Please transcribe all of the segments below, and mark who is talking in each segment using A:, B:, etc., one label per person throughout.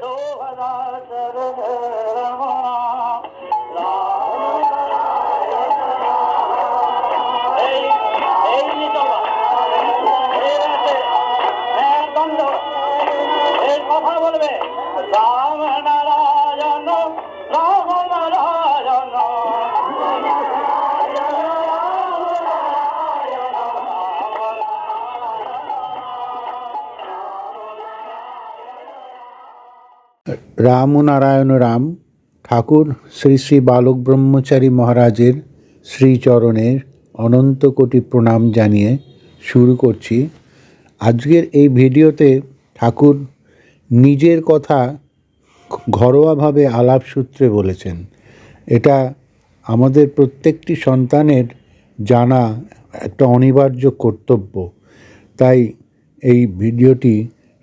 A: এই রাম নারায়ণ রাম
B: ঠাকুর শ্রী শ্রী বালক ব্রহ্মচারী মহারাজের শ্রীচরণের অনন্ত কোটি প্রণাম জানিয়ে শুরু করছি। আজকের এই ভিডিওতে ঠাকুর নিজের কথা ঘরোয়াভাবে আলাপ সূত্রে বলেছেন। এটা আমাদের প্রত্যেকটি সন্তানের জানা একটা অনিবার্য কর্তব্য। তাই এই ভিডিওটি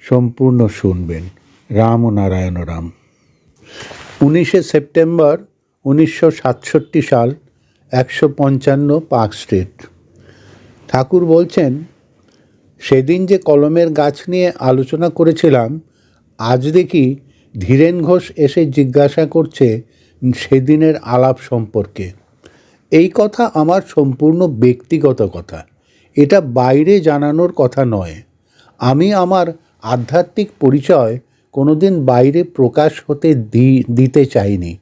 B: সম্পূর্ণ শুনবেন। রাম ও নারায়ণ রাম উনিশে সেপ্টেম্বর উনিশশো সাতষট্টি সাল একশো পঞ্চান্ন পার্ক স্ট্রিট। ঠাকুর বলছেন, সেদিন যে কলমের গাছ নিয়ে আলোচনা করেছিলাম, আজ দেখি ধীরেন ঘোষ এসে জিজ্ঞাসা করছে সেদিনের আলাপ সম্পর্কে। এই কথা আমার সম্পূর্ণ ব্যক্তিগত কথা। এটা বাইরে জানানোর কথা নয়। আমি আমার আধ্যাত্মিক পরিচয় কোনোদিন বাইরে প্রকাশ হতে দিতে চাইনি।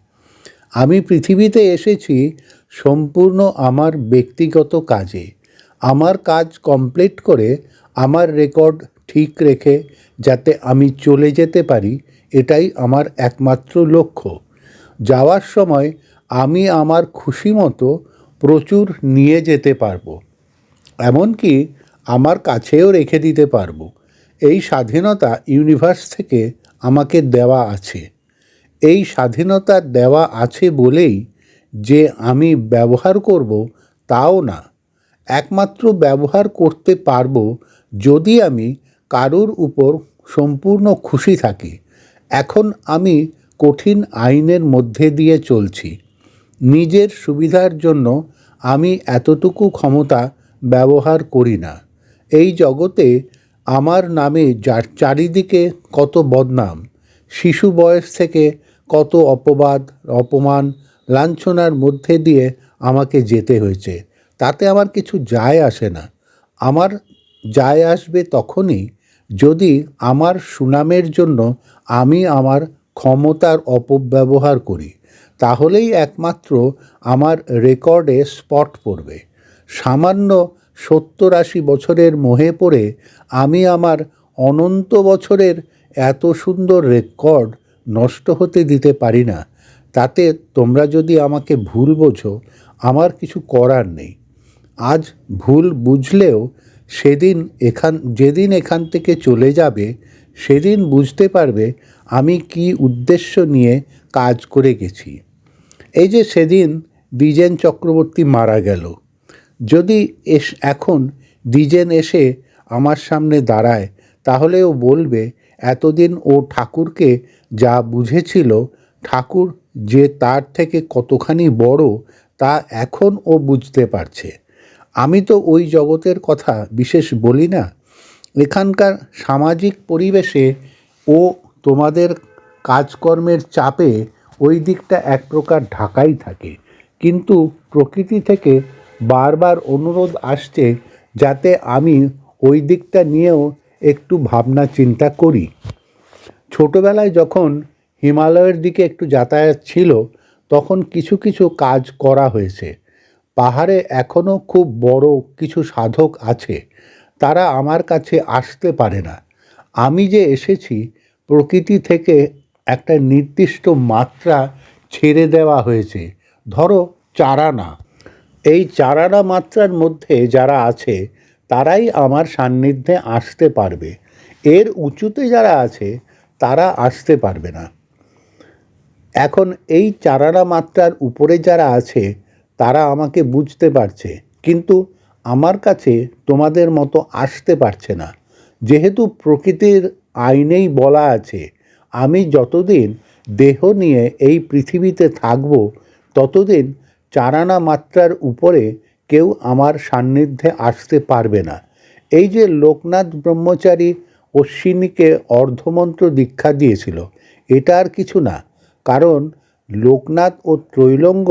B: আমি পৃথিবীতে এসেছি সম্পূর্ণ আমার ব্যক্তিগত কাজে। আমার কাজ কমপ্লিট করে আমার রেকর্ড ঠিক রেখে যাতে আমি চলে যেতে পারি, এটাই আমার একমাত্র লক্ষ্য। যাওয়ার সময় আমি আমার খুশি মতো প্রচুর নিয়ে যেতে পারব, এমনকি আমার কাছেও রেখে দিতে পারব। এই স্বাধীনতা ইউনিভার্স থেকে আমাকে দেওয়া আছে। এই স্বাধীনতা দেওয়া আছে বলেই যে আমি ব্যবহার করব তাও না। একমাত্র ব্যবহার করতে পারব যদি আমি কারুর উপর সম্পূর্ণ খুশি থাকি। এখন আমি কঠিন আইনের মধ্যে দিয়ে চলছি। নিজের সুবিধার জন্য আমি এতটুকু ক্ষমতা ব্যবহার করি না। এই জগতে আমার নামে যার চারিদিকে কত বদনাম, শিশু বয়স থেকে কত অপবাদ, অপমান, লাঞ্ছনার মধ্যে দিয়ে আমাকে যেতে হয়েছে, তাতে আমার কিছু যায় আসে না। আমার যায় আসবে তখনই যদি আমার সুনামের জন্য আমি আমার ক্ষমতার অপব্যবহার করি, তাহলেই একমাত্র আমার রেকর্ডে স্পট পড়বে। সামান্য সত্তর আশি বছরের মোহে পড়ে আমি আমার অনন্ত বছরের এত সুন্দর রেকর্ড নষ্ট হতে দিতে পারি না। তাতে তোমরা যদি আমাকে ভুল বোঝো, আমার কিছু করার নেই। আজ ভুল বুঝলেও সেদিন এখান, যেদিন এখান থেকে চলে যাবে, সেদিন বুঝতে পারবে আমি কি উদ্দেশ্য নিয়ে কাজ করে গেছি। এই যে সেদিন দ্বিজেন চক্রবর্তী মারা গেল। যদি এস, এখন দ্বিজেন এসে আমার সামনে দাঁড়ায়, তাহলে ও বলবে, এতদিন ও ঠাকুরকে যা বুঝেছিল, ঠাকুর যে তার থেকে কতখানি বড়, তা এখন ও বুঝতে পারছে। আমি তো ওই জগতের কথা বিশেষ বলি না। এখানকার সামাজিক পরিবেশে ও তোমাদের কাজকর্মের চাপে ওই দিকটা এক প্রকার ঢাকাই থাকে। কিন্তু প্রকৃতি থেকে বারবার অনুরোধ আসছে যাতে আমি ওই দিকটা নিয়েও একটু ভাবনা চিন্তা করি। ছোটোবেলায় যখন হিমালয়ের দিকে একটু যাতায়াত ছিল, তখন কিছু কিছু কাজ করা হয়েছে। পাহাড়ে এখনও খুব বড় কিছু সাধক আছে, তারা আমার কাছে আসতে পারে না। আমি যে এসেছি, প্রকৃতি থেকে একটা নির্দিষ্ট মাত্রা ছেড়ে দেওয়া হয়েছে। ধরো চারানা। এই চারানা মাত্রার মধ্যে যারা আছে, তারাই আমার সান্নিধ্যে আসতে পারবে। এর উঁচুতে যারা আছে, তারা আসতে পারবে না। এখন এই চারানা মাত্রার উপরে যারা আছে, তারা আমাকে বুঝতে পারছে, কিন্তু আমার কাছে তোমাদের মতো আসতে পারছে না। যেহেতু প্রকৃতির আইনেই বলা আছে, আমি যতদিন দেহ নিয়ে এই পৃথিবীতে থাকব, ততদিন চারানা মাত্রার উপরে কেউ আমার সান্নিধ্যে আসতে পারবে না। এই যে লোকনাথ ব্রহ্মচারী অশ্বিনীকে অর্ধমন্ত্র দীক্ষা দিয়েছিল, এটা আর কিছু না, কারণ লোকনাথ ও ত্রৈলঙ্গ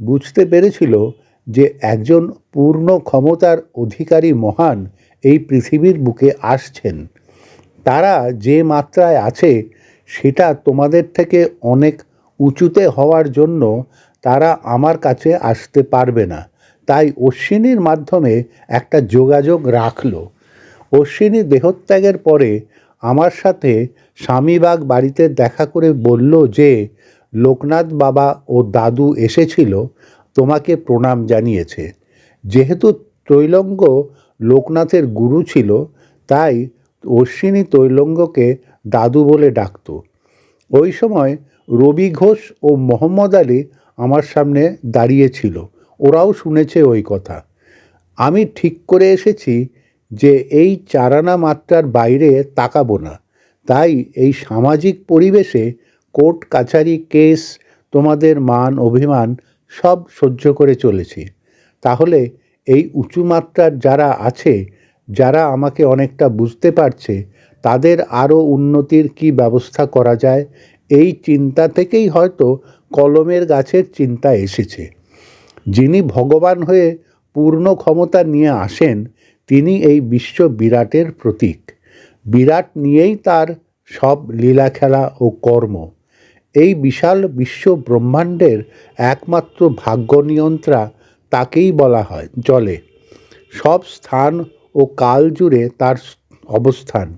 B: বুঝতে পেরেছিল যে একজন পূর্ণ ক্ষমতার অধিকারী মহান এই পৃথিবীর বুকে আসছেন। তারা যে মাত্রায় আছে, সেটা তোমাদের থেকে অনেক উঁচুতে হওয়ার জন্য তারা আমার কাছে আসতে পারবে না। তাই অশ্বিনীর মাধ্যমে একটা যোগাযোগ রাখল। অশ্বিনী দেহত্যাগের পরে আমার সাথে স্বামীবাগ বাড়িতে দেখা করে বলল যে, লোকনাথ বাবা ও দাদু এসেছিল, তোমাকে প্রণাম জানিয়েছে। যেহেতু তৈলঙ্গ লোকনাথের গুরু ছিল, তাই অশ্বিনী তৈলঙ্গকে দাদু বলে ডাকত। ওই সময় রবি ঘোষ ও মোহাম্মদ আলী আমার সামনে দাঁড়িয়েছিল ওরাও শুনেছে ওই কথা। আমি ঠিক করে এসেছি যে এই চারানা মাত্রার বাইরে তাকাবো না। তাই এই সামাজিক পরিবেশে কোর্ট, কাছারি কেস, তোমাদের মান, অভিমান সব সহ্য করে চলেছি। তাহলে এই উঁচু মাত্রার যারা আছে, যারা আমাকে অনেকটা বুঝতে পারছে, তাদের আরও উন্নতির কি ব্যবস্থা করা যায়, এই চিন্তা থেকেই হয়তো কলমের গাছের চিন্তা এসেছে। যিনি ভগবান হয়ে পূর্ণ ক্ষমতা নিয়ে আসেন, তিনি এই বিশ্ব বিরাটের প্রতীক। বিরাট নিয়েই তার সব লীলা খেলা ও কর্ম। এই বিশাল বিশ্ব ব্রহ্মাণ্ডের একমাত্র ভাগ্য নিয়ন্ত্রা তাকেই বলা হয় চলে সব স্থান ও কাল জুড়ে তার অবস্থান।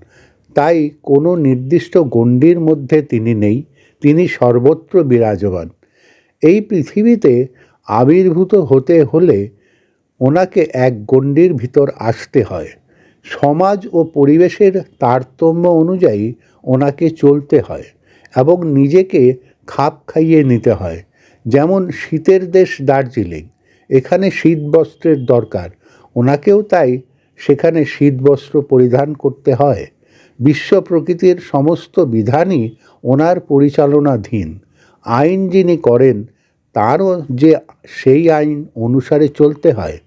B: তাই কোনো নির্দিষ্ট গণ্ডির মধ্যে তিনি নেই। তিনি সর্বত্র বিরাজমান। এই পৃথিবীতে আবির্ভূত হতে হলে ওনাকে এক গণ্ডির ভিতর আসতে হয়। সমাজ ও পরিবেশের তারতম্য অনুযায়ী ওনাকে চলতে হয় এবং নিজেকে খাপ খাইয়ে নিতে হয়। যেমন শীতের দেশ দার্জিলিং, এখানে শীত বস্ত্রের দরকার। ওনাকেও তাই সেখানে শীত বস্ত্র পরিধান করতে হয়। বিশ্ব প্রকৃতির সমস্ত বিধানই ওনার পরিচালনাধীন। আইন যিনি করেন, তারও যে সেই আইন অনুসারে চলতে হয়।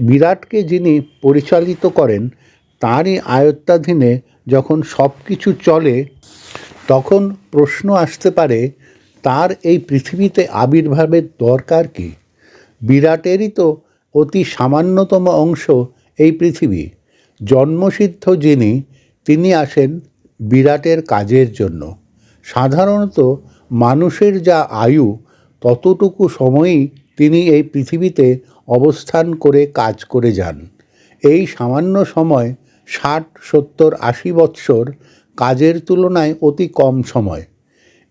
B: বিরাটকে যিনি পরিচালিত করেন, তারই আয়ত্তাধীনে যখন সব কিছু চলে, তখন প্রশ্ন আসতে পারে, তার এই পৃথিবীতে আবির্ভাবের দরকার কি? বিরাটেরই তো অতি সামান্যতম অংশ এই পৃথিবী। জন্মসিদ্ধ যিনি তিনি আসেন বিরাটের কাজের জন্য। সাধারণত মানুষের যা আয়ু, ততটুকু সময়ই তিনি এই পৃথিবীতে অবস্থান করে কাজ করে যান। এই সামান্য সময়, ষাট, সত্তর, আশি বৎসর কাজের তুলনায় অতি কম সময়।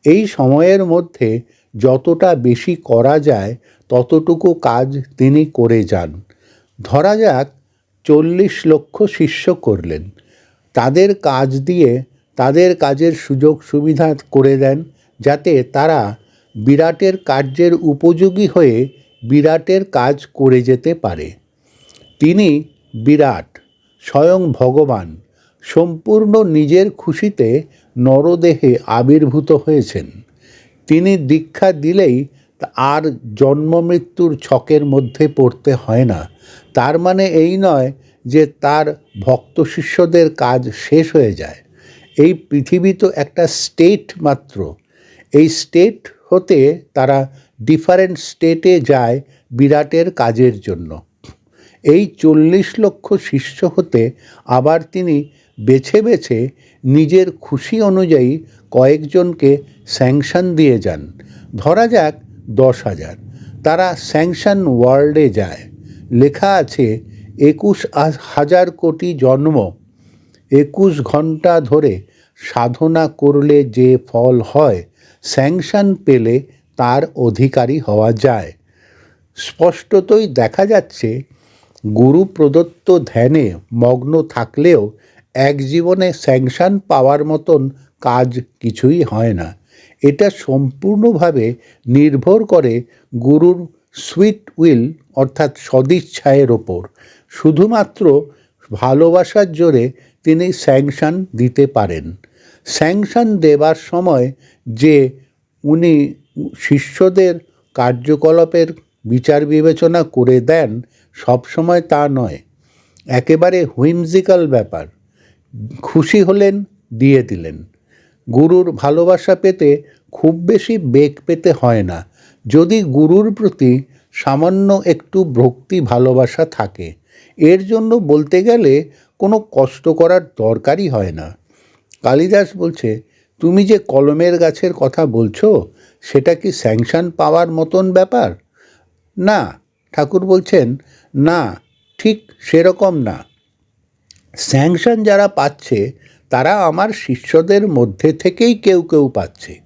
B: এই সময়ের মধ্যে যতটা বেশি করা যায়, ততটুকু কাজ তিনি করে যান। ধরা যাক, চল্লিশ লক্ষ শিষ্য করলেন। তাদের কাজ দিয়ে তাদের কাজের সুযোগ সুবিধা করে দেন যাতে তারা বিরাটের কার্যের উপযোগী হয়ে বিরাটের কাজ করে যেতে পারে। তিনি বিরাট, স্বয়ং ভগবান, সম্পূর্ণ নিজের খুশিতে নরদেহে আবির্ভূত হয়েছেন। তিনি দীক্ষা দিলেই আর জন্ম মৃত্যুর ছকের মধ্যে পড়তে হয় না। তার মানে এই নয় যে তার ভক্ত শিষ্যদের কাজ শেষ হয়ে যায়। এই পৃথিবী তো একটা স্টেট মাত্র। এই স্টেট হতে তারা ডিফারেন্ট স্টেটে যায় বিরাটের কাজের জন্য। এই চল্লিশ লক্ষ শিষ্য হতে আবার তিনি বেছে বেছে নিজের খুশি অনুযায়ী কয়েকজনকে স্যাংশন দিয়ে যান। ধরা যাক দশ হাজার। তারা স্যাংশন ওয়ার্ল্ডে যায়। লেখা আছে একুশ হাজার কোটি জন্ম। একুশ ঘণ্টা ধরে সাধনা করলে যে ফল হয়, স্যাংশন পেলে তার অধিকারী হওয়া যায়। স্পষ্টতই দেখা যাচ্ছে, গুরু প্রদত্ত ধ্যানে মগ্ন থাকলেও এক জীবনে স্যাংশন পাওয়ার মতন কাজ কিছুই হয় না। এটা সম্পূর্ণভাবে নির্ভর করে গুরুর সুইট উইল অর্থাৎ সদিচ্ছায়ের ওপর। শুধুমাত্র ভালোবাসার জোরে তিনি স্যাংশন দিতে পারেন। স্যাংশন দেবার সময় যে উনি শিষ্যদের কার্যকলাপের বিচার বিবেচনা করে দেন, সবসময় তা নয়। একেবারে হুইমজিক্যাল ব্যাপার। খুশি হলেন, দিয়ে দিলেন। গুরুর ভালোবাসা পেতে খুব বেশি বেগ পেতে হয় না। যদি গুরুর প্রতি সামান্য একটু ভক্তি ভালোবাসা থাকে এর জন্য বলতে গেলে কোনো কষ্ট করার দরকারই হয় না। কালিদাস বলছে, তুমি যে কলমের গাছের কথা বলছো, সেটা কি স্যাংশন পাওয়ার মতন ব্যাপার? না, ঠাকুর বলছেন, না, ঠিক সেরকম না। স্যাংশন যারা পাচ্ছে, তারা আমার শিষ্যদের মধ্যে থেকেই কেউ কেউ পাচ্ছে।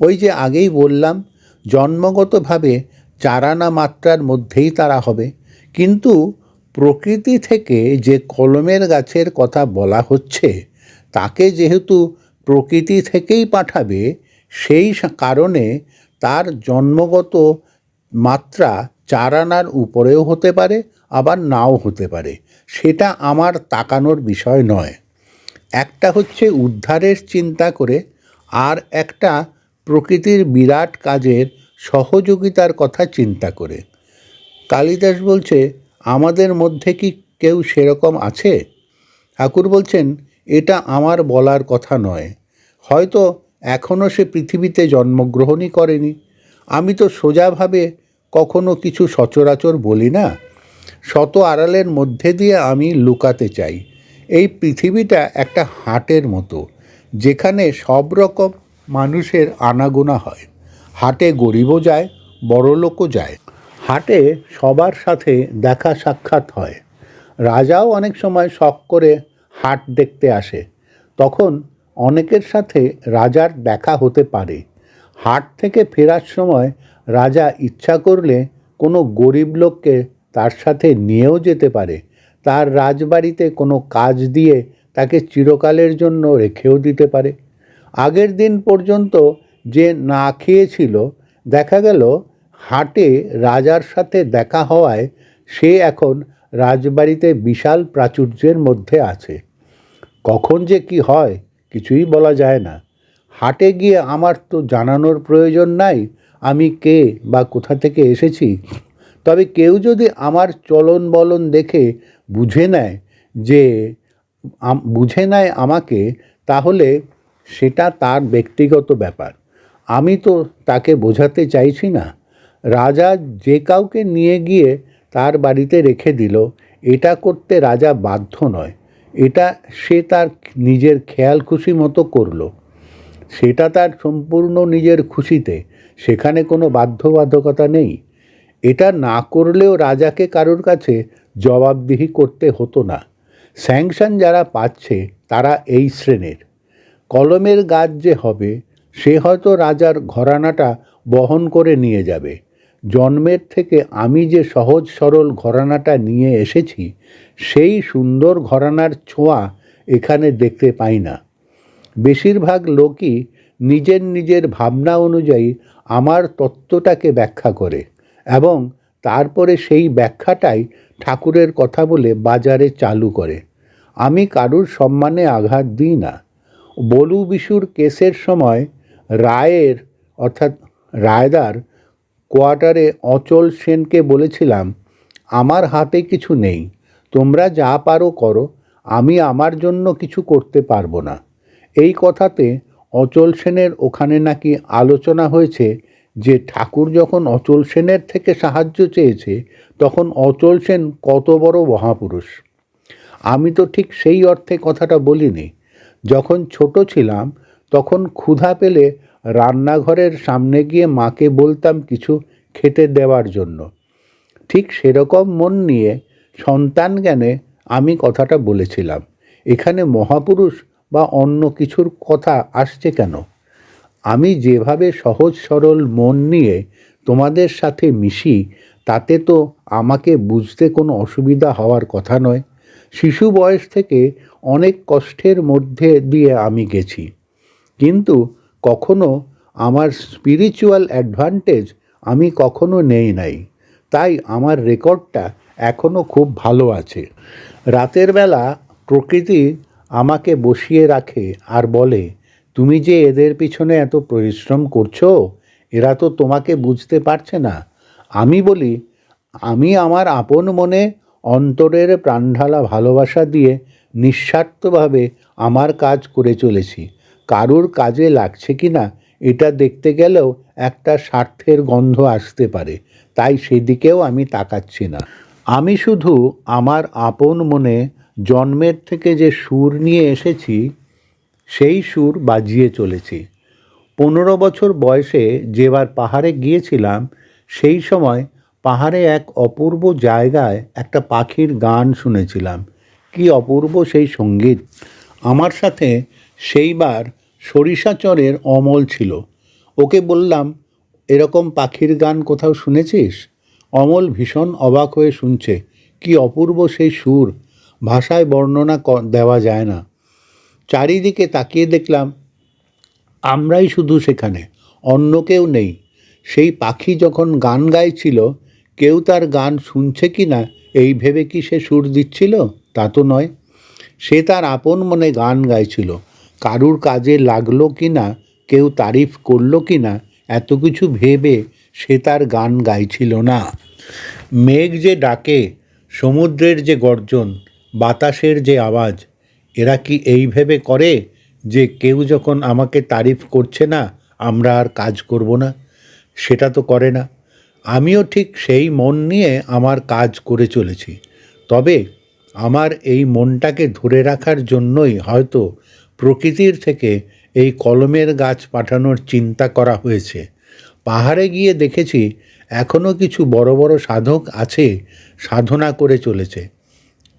B: ওই যে আগেই বললাম, জন্মগতভাবে চারানা মাত্রার মধ্যেই তারা হবে। কিন্তু প্রকৃতি থেকে যে কলমের গাছের কথা বলা হচ্ছে, তাকে যেহেতু প্রকৃতি থেকেই পাঠাবে, সেই কারণে তার জন্মগত মাত্রা চার আনার উপরেও হতে পারে, আবার নাও হতে পারে। সেটা আমার তাকানোর বিষয় নয়। একটা হচ্ছে উদ্ধারের চিন্তা করে, আর একটা প্রকৃতির বিরাট কাজের সহযোগিতার কথা চিন্তা করে। কালিদাস বলছে আমাদের মধ্যে কি কেউ সেরকম আছে? ঠাকুর বলছেন, এটা আমার বলার কথা নয়। হয়তো এখনও সে পৃথিবীতে জন্মগ্রহণই করেনি। আমি তো সোজাভাবে কখনো কিছু সচরাচর বলি না। শত আড়ালের মধ্যে দিয়ে আমি লুকাতে চাই। এই পৃথিবীটা একটা হাটের মতো, যেখানে সব রকম মানুষের আনাগোনা হয়। হাটে গরিবও যায়, বড়লোকও যায়। হাটে সবার সাথে দেখা সাক্ষাৎ হয়। রাজাও অনেক সময় শখ করে হাট দেখতে আসে। তখন অনেকের সাথে রাজার দেখা হতে পারে। হাট থেকে ফেরার সময় রাজা ইচ্ছা করলে কোনো গরিব লোককে তার সাথে নিয়েও যেতে পারে। তার রাজবাড়িতে কোনো কাজ দিয়ে তাকে চিরকালের জন্য রেখেও দিতে পারে। আগের দিন পর্যন্ত যে না খেয়েছিল, দেখা গেল হাটে রাজার সাথে দেখা হওয়ায় সে এখন রাজবাড়িতে বিশাল প্রাচুর্যের মধ্যে আছে। কখন যে কি হয় কিছুই বলা যায় না। হাটে গিয়ে আমার তো জানানোর প্রয়োজন নাই, আমি কে বা কোথা থেকে এসেছি। তবে কেউ যদি আমার চলন বলন দেখে বুঝে নেয় যে বুঝে নেয় আমাকে, তাহলে সেটা তার ব্যক্তিগত ব্যাপার। আমি তো তাকে বোঝাতে চাইছি না। রাজা যে কাউকে নিয়ে গিয়ে তার বাড়িতে রেখে দিল, এটা করতে রাজা বাধ্য নয়। এটা সে তার নিজের খেয়াল খুশি মতো করল। সেটা তার সম্পূর্ণ নিজের খুশিতে, সেখানে কোনো বাধ্যবাধকতা নেই। এটা না করলেও রাজাকে কারোর কাছে জবাবদিহি করতে হতো না। স্যাংশন যারা পাচ্ছে, তারা এই শ্রেণির। কলমের গাছ যে হবে, সে হয়তো রাজার ঘরানাটা বহন করে নিয়ে যাবে। জন্মের থেকে আমি যে সহজ সরল ঘরানাটা নিয়ে এসেছি, সেই সুন্দর ঘরানার ছোঁয়া এখানে দেখতে পাই না। বেশিরভাগ লোকই নিজের নিজের ভাবনা অনুযায়ী আমার তত্ত্বটাকে ব্যাখ্যা করে এবং তারপরে সেই ব্যাখ্যাটাই ঠাকুরের কথা বলে বাজারে চালু করে। আমি কারুর সম্মানে আঘাত দিই না। বলু বিশুর কেসের সময় রায়ের, অর্থাৎ রায়দার কোয়ার্টারে অচল সেনকে বলেছিলাম, আমার হাতে কিছু নেই, তোমরা যা পারো করো, আমি আমার জন্য কিছু করতে পারব না। এই কথাতে অচল সেনের ওখানে নাকি আলোচনা হয়েছে যে ঠাকুর যখন অচল সেনের থেকে সাহায্য চেয়েছে, তখন অচল সেন কত বড় মহাপুরুষ। আমি তো ঠিক সেই অর্থে কথাটা বলিনি। যখন ছোট ছিলাম, তখন ক্ষুধা পেলে রান্নাঘরের সামনে গিয়ে মাকে বলতাম কিছু খেতে দেওয়ার জন্য। ঠিক সেরকম মন নিয়ে সন্তান জ্ঞানে আমি কথাটা বলেছিলাম। এখানে মহাপুরুষ বা অন্য কিছুর কথা আসছে কেন? আমি যেভাবে সহজ সরল মন নিয়ে তোমাদের সাথে মিশি, তাতে তো আমাকে বুঝতে কোনো অসুবিধা হওয়ার কথা নয়। শিশু বয়স থেকে অনেক কষ্টের মধ্যে দিয়ে আমি গেছি। কিন্তু কখনো আমার স্পিরিচুয়াল অ্যাডভান্টেজ আমি কখনো নেই নাই। তাই আমার রেকর্ডটা এখনও খুব ভালো আছে। রাতের বেলা প্রকৃতি আমাকে বসিয়ে রাখে আর বলে, তুমি যে এদের পিছনে এত পরিশ্রম করছ, এরা তো তোমাকে বুঝতে পারছে না। আমি বলি, আমি আমার আপন মনে অন্তরের প্রাণঢালা ভালোবাসা দিয়ে নিঃস্বার্থভাবে আমার কাজ করে চলেছি। কারুর কাজে লাগছে কি না, এটা দেখতে গেলেও একটা স্বার্থের গন্ধ আসতে পারে। তাই সেদিকেও আমি তাকাচ্ছি না। আমি শুধু আমার আপন মনে জন্মের থেকে যে সুর নিয়ে এসেছি, সেই সুর বাজিয়ে চলেছি। পনেরো বছর বয়সে যেবার পাহাড়ে গিয়েছিলাম, সেই সময় পাহাড়ে এক অপূর্ব জায়গায় একটা পাখির গান শুনেছিলাম। কি অপূর্ব সেই সংগীত। আমার সাথে সেইবার সরিষাচরের অমল ছিল। ওকে বললাম, এরকম পাখির গান কোথাও শুনেছিস? অমল ভীষণ অবাক হয়ে শুনছে, কি অপূর্ব সেই সুর, ভাষায় বর্ণনা দেওয়া যায় না। চারিদিকে তাকিয়ে দেখলাম, আমরাই শুধু সেখানে, অন্য কেউ নেই। সেই পাখি যখন গান গাইছিল, কেউ তার গান শুনছে কি না, এই ভেবে কি সে সুর দিচ্ছিল? তা তো নয়। সে তার আপন মনে গান গাইছিল। কারুর কাজে লাগল কি না কেউ তারিফ করল কি না এত কিছু ভেবে সে তার গান গাইছিল না। মেঘ যে ডাকে, সমুদ্রের যে গর্জন, বাতাসের যে আওয়াজ, এরা কি এই ভেবে করে যে কেউ যখন আমাকে তারিফ করছে না, আমরা আর কাজ করব না? সেটা তো করে না। আমিও ঠিক সেই মন নিয়ে আমার কাজ করে চলেছি। তবে আমার এই মনটাকে ধরে রাখার জন্যই হয়তো প্রকৃতির থেকে এই কলমের গাছ পাঠানোর চিন্তা করা হয়েছে। পাহাড়ে গিয়ে দেখেছি এখনও কিছু বড় বড় সাধক আছে সাধনা করে চলেছে।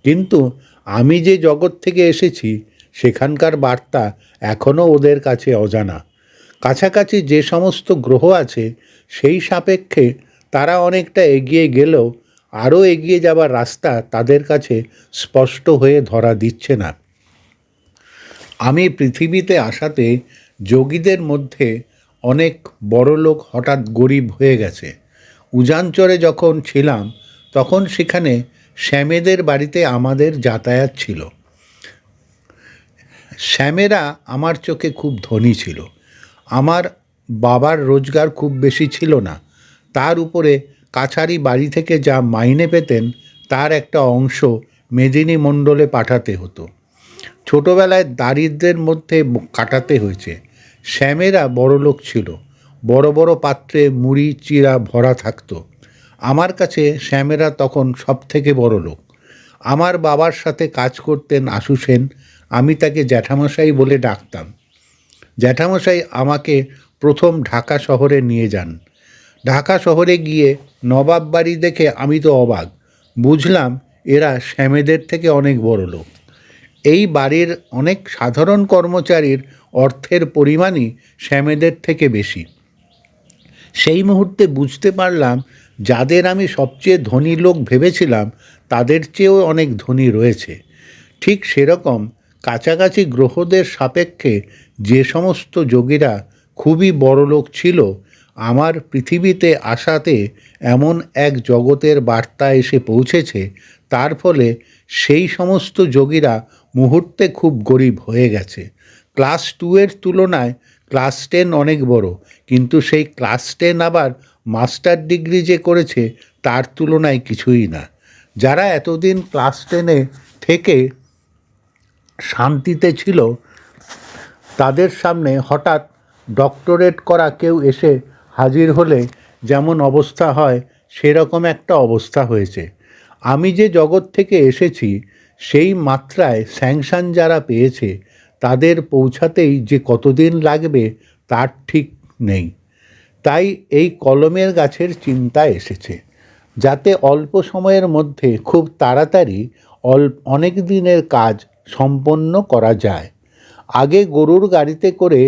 B: কিন্তু আমি যে জগৎ থেকে এসেছি, সেখানকার বার্তা এখনও ওদের কাছে অজানা। কাছাকাছি যে সমস্ত গ্রহ আছে, সেই সাপেক্ষে তারা অনেকটা এগিয়ে গেলেও আরও এগিয়ে যাবার রাস্তা তাদের কাছে স্পষ্ট হয়ে ধরা দিচ্ছে না। আমি পৃথিবীতে আসাতে যোগীদের মধ্যে অনেক বড় লোক হঠাৎ গরিব হয়ে গেছে। উজানচরে যখন ছিলাম, তখন সেখানে শ্যামেদের বাড়িতে আমাদের যাতায়াত ছিল। শ্যামেরা আমার চোখে খুব ধনী ছিল। আমার বাবার রোজগার খুব বেশি ছিল না। তার উপরে কাছারি বাড়ি থেকে যা মাইনে পেতেন, তার একটা অংশ মেদিনী মণ্ডলে পাঠাতে হতো। ছোটবেলায় দারিদ্র্যের মধ্যে কাটাতে হয়েছে। শ্যামেরা বড় লোক ছিল। বড় বড় পাত্রে মুড়ি চিরা ভরা থাকতো। আমার কাছে শ্যামেরা তখন সব থেকে বড় লোক। আমার বাবার সাথে কাজ করতেন আশু সেন। আমি তাকে জ্যাঠামশাই বলে ডাকতাম। জ্যাঠামশাই আমাকে প্রথম ঢাকা শহরে নিয়ে যান। ঢাকা শহরে গিয়ে নবাব বাড়ি দেখে আমি তো অবাক। বুঝলাম এরা শ্যামেদের থেকে অনেক বড় লোক। এই বাড়ির অনেক সাধারণ কর্মচারীর অর্থের পরিমাণই শ্যামেদের থেকে বেশি। সেই মুহূর্তে বুঝতে পারলাম, যাদের আমি সবচেয়ে ধনী লোক ভেবেছিলাম, তাদের চেয়েও অনেক ধনী রয়েছে। ঠিক সেরকম কাছাকাছি গ্রহদের সাপেক্ষে যে সমস্ত যোগীরা খুবই বড় লোক ছিল, আমার পৃথিবীতে আসাতে এমন এক জগতের বার্তা এসে পৌঁছেছে, তার ফলে সেই সমস্ত যোগীরা মুহূর্তে খুব গরিব হয়ে গেছে। ক্লাস টু এর তুলনায় ক্লাস টেন অনেক বড়, কিন্তু সেই ক্লাস টেন আবার মাস্টার ডিগ্রি যে করেছে তার তুলনায় কিছুই না। যারা এতদিন ক্লাস টেনে থেকে শান্তিতে ছিল, তাদের সামনে হঠাৎ ডক্টরেট করা কেউ এসে হাজির হলে যেমন অবস্থা হয়, সেরকম একটা অবস্থা হয়েছে। আমি যে জগৎ থেকে এসেছি সেই মাত্রায় স্যাংশন যারা পেয়েছে, তাদের পৌঁছাতেই যে কতদিন লাগবে, তার ঠিক নেই। তাই এই কলমের গাছের চিন্তা এসেছে, যাতে অল্প সময়ের মধ্যে খুব তাড়াতাড়ি অল, অনেক দিনের কাজ সম্পন্ন করা যায়। আগে গরুর গাড়িতে করে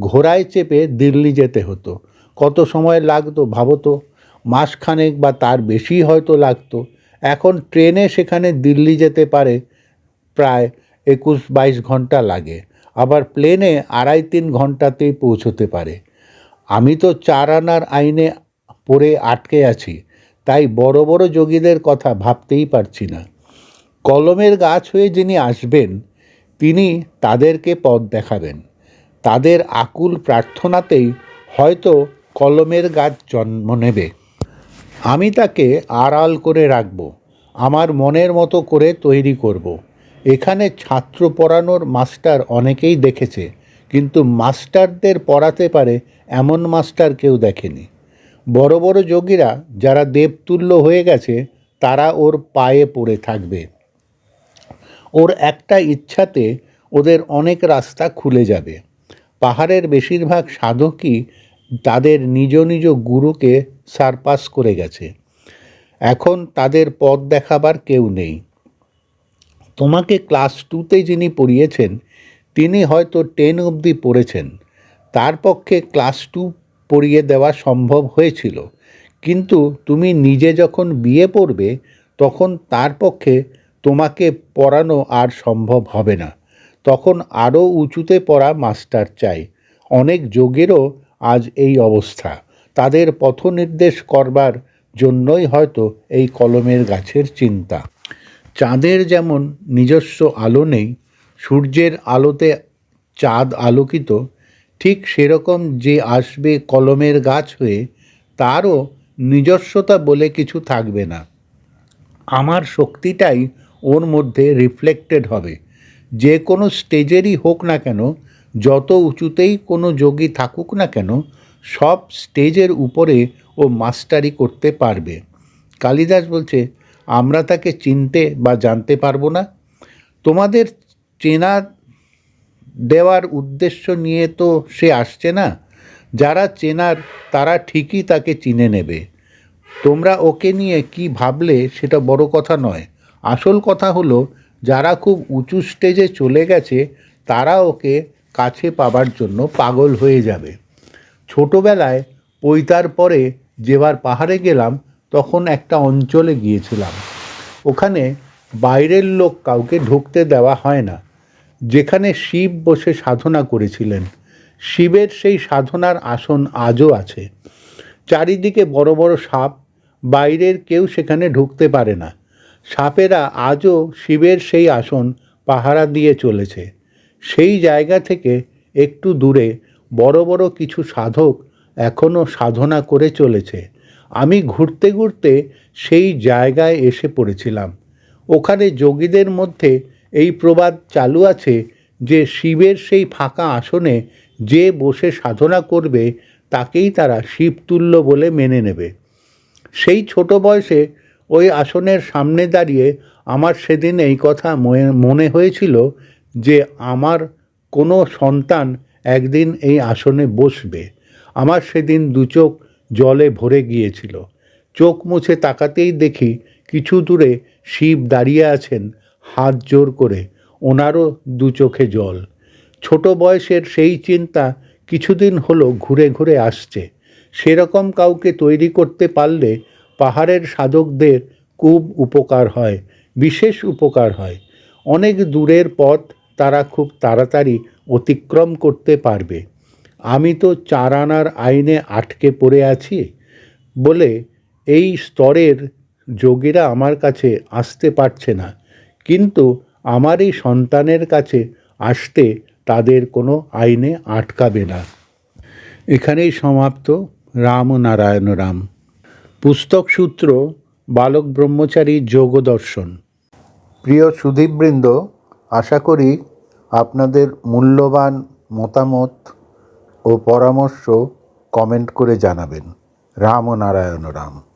B: ঘোড়ায় চেপে দিল্লি যেতে হতো। কত সময় লাগতো ভাবতো মাসখানেক বা তার বেশি হয়তো লাগতো। এখন ট্রেনে সেখানে দিল্লি যেতে পারে প্রায় একুশ বাইশ ঘণ্টা লাগে। আবার প্লেনে আড়াই তিন ঘন্টাতেই পৌঁছতে পারে। আমি তো চার আনার আইনে পড়ে আটকে আছি, তাই বড় বড় যোগীদের কথা ভাবতেই পারছি না। কলমের গাছ হয়ে যিনি আসবেন, তিনি তাদেরকে পথ দেখাবেন। তাদের আকুল প্রার্থনাতেই হয়তো কলমের গাছ জন্ম নেবে। আমি তাকে আড়াল করে রাখব, আমার মনের মতো করে তৈরি করব। এখানে ছাত্র পড়ানোর মাস্টার অনেকেই দেখেছে, কিন্তু মাস্টারদের পড়াতে পারে এমন মাস্টার কেউ দেখেনি। বড় বড় যোগীরা যারা দেবতুল্য হয়ে গেছে, তারা ওর পায়ে পড়ে থাকবে। ওর একটা ইচ্ছাতে ওদের অনেক রাস্তা খুলে যাবে। পাহাড়ের বেশিরভাগ সাধকই তাদের নিজ নিজ গুরুকে সারপাস করে গেছে। এখন তাদের পথ দেখাবার কেউ নেই। তোমাকে ক্লাস টুতে যিনি পড়িয়েছেন, তিনি হয়তো টেন অবধি পড়েছেন। তার পক্ষে ক্লাস টু পড়িয়ে দেওয়া সম্ভব হয়েছিল। কিন্তু তুমি নিজে যখন বিয়ে পড়বে, তখন তার পক্ষে তোমাকে পড়ানো আর সম্ভব হবে না। তখন আরও উঁচুতে পড়া মাস্টার চাই। অনেক যোগেরও আজ এই অবস্থা। তাদের পথ নির্দেশ করবার জন্যই হয়তো এই কলমের গাছের চিন্তা। চাঁদের যেমন নিজস্ব আলো নেই, সূর্যের আলোতে চাঁদ আলোকিত, ঠিক সেরকম যে আসবে কলমের গাছ হয়ে, তারও নিজস্বতা বলে কিছু থাকবে না। আমার শক্তিটাই ওর মধ্যে রিফ্লেক্টেড হবে। যে কোনো স্টেজেরই হোক না কেন, যত উঁচুতেই কোনো যোগী থাকুক না কেন সব স্টেজের উপরে ও মাস্টারি করতে পারবে। কালিদাস বলছে, আমরা তাকে চিনতে বা জানতে পারব না। তোমাদের চেনা দেওয়ার উদ্দেশ্য নিয়ে তো সে আসছে না। যারা চেনার, তারা ঠিকই তাকে চিনে নেবে। তোমরা ওকে নিয়ে কি ভাবলে সেটা বড় কথা নয়। আসল কথা হলো, যারা খুব উঁচু স্টেজে চলে গেছে, তারা ওকে কাছে পাবার জন্য পাগল হয়ে যাবে। ছোটোবেলায় পৈতার পরে যেবার পাহাড়ে গেলাম, তখন একটা অঞ্চলে গিয়েছিলাম। ওখানে বাইরের লোক কাউকে ঢুকতে দেওয়া হয় না। যেখানে শিব বসে সাধনা করেছিলেন। শিবের সেই সাধনার আসন আজও আছে। চারিদিকে বড় বড় সাপ, বাইরের কেউ সেখানে ঢুকতে পারে না। সাপেরা আজও শিবের সেই আসন পাহারা দিয়ে চলেছে। সেই জায়গা থেকে একটু দূরে বড় বড় কিছু সাধক এখনও সাধনা করে চলেছে। আমি ঘুরতে ঘুরতে সেই জায়গায় এসে পড়েছিলাম। ওখানে যোগীদের মধ্যে এই প্রবাদ চালু আছে যে শিবের সেই ফাঁকা আসনে যে বসে সাধনা করবে তাকেই তারা শিবতুল্য বলে মেনে নেবে। সেই ছোট বয়সে ওই আসনের সামনে দাঁড়িয়ে আমার সেদিন এই কথা মনে- হয়েছিল যে আমার কোনো সন্তান একদিন এই আসনে বসবে। আমার সেদিন দু চোখ জলে ভরে গিয়েছিল। চোখ মুছে তাকাতেই দেখি কিছু দূরে শিব দাঁড়িয়ে আছেন হাত জোর করে, ওনারও দু চোখে জল। ছোট বয়সের সেই চিন্তা কিছুদিন হলো ঘুরে ঘুরে আসছে। সেরকম কাউকে তৈরি করতে পারলে পাহাড়ের সাধকদের খুব উপকার হয়, বিশেষ উপকার হয়। অনেক দূরের পথ তারা খুব তাড়াতাড়ি অতিক্রম করতে পারবে। আমি তো চার আনার আইনে আটকে পড়ে আছি বলে এই স্তরের যোগীরা আমার কাছে আসতে পারছে না। কিন্তু আমার এই সন্তানের কাছে আসতে তাদের কোনো আইনে আটকাবে না। এখানেই সমাপ্ত। রাম নারায়ণ রাম। পুস্তক সূত্র, বালক ব্রহ্মচারী যোগ দর্শন। প্রিয় সুদীপবৃন্দ আশা করি আপনাদের মূল্যবান মতামত ও পরামর্শ কমেন্ট করে জানাবেন। রাম ও নারায়ণ রাম।